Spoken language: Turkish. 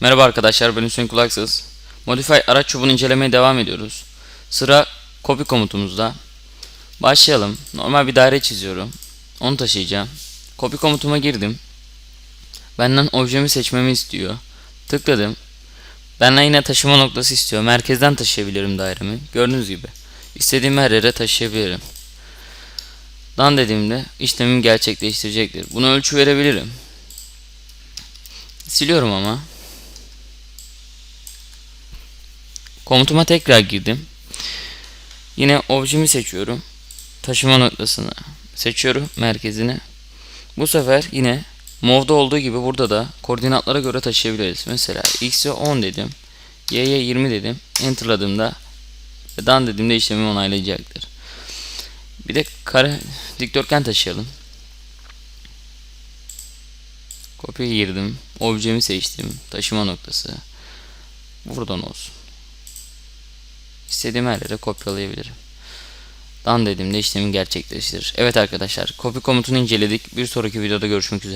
Merhaba arkadaşlar ben Hüseyin Kulaksız. Modify araç çubuğunu incelemeye devam ediyoruz. Sıra copy komutumuzda. Başlayalım. Normal bir daire çiziyorum. Onu taşıyacağım. Copy komutuma girdim. Benden objemi seçmemi istiyor. Tıkladım. Benden yine taşıma noktası istiyor. Merkezden taşıyabilirim dairemi. Gördüğünüz gibi. İstediğim her yere taşıyabilirim. Dan dediğimde işlemimi gerçekleştirecektir. Buna ölçü verebilirim. Siliyorum ama. Komutuma tekrar girdim. Yine objemi seçiyorum. Taşıma noktasını seçiyorum merkezini. Bu sefer yine Move'da olduğu gibi burada da koordinatlara göre taşıyabiliriz. Mesela x'e 10 dedim. y'ye 20 dedim. Enter'ladığımda ve done dediğimde işlemi onaylayacaktır. Bir de kare dikdörtgen taşıyalım. Kopya girdim. Objemi seçtim. Taşıma noktası. Buradan olsun. İstediğim her yere kopyalayabilirim. Dan dediğimde işlemi gerçekleştirir. Evet arkadaşlar, copy komutunu inceledik. Bir sonraki videoda görüşmek üzere.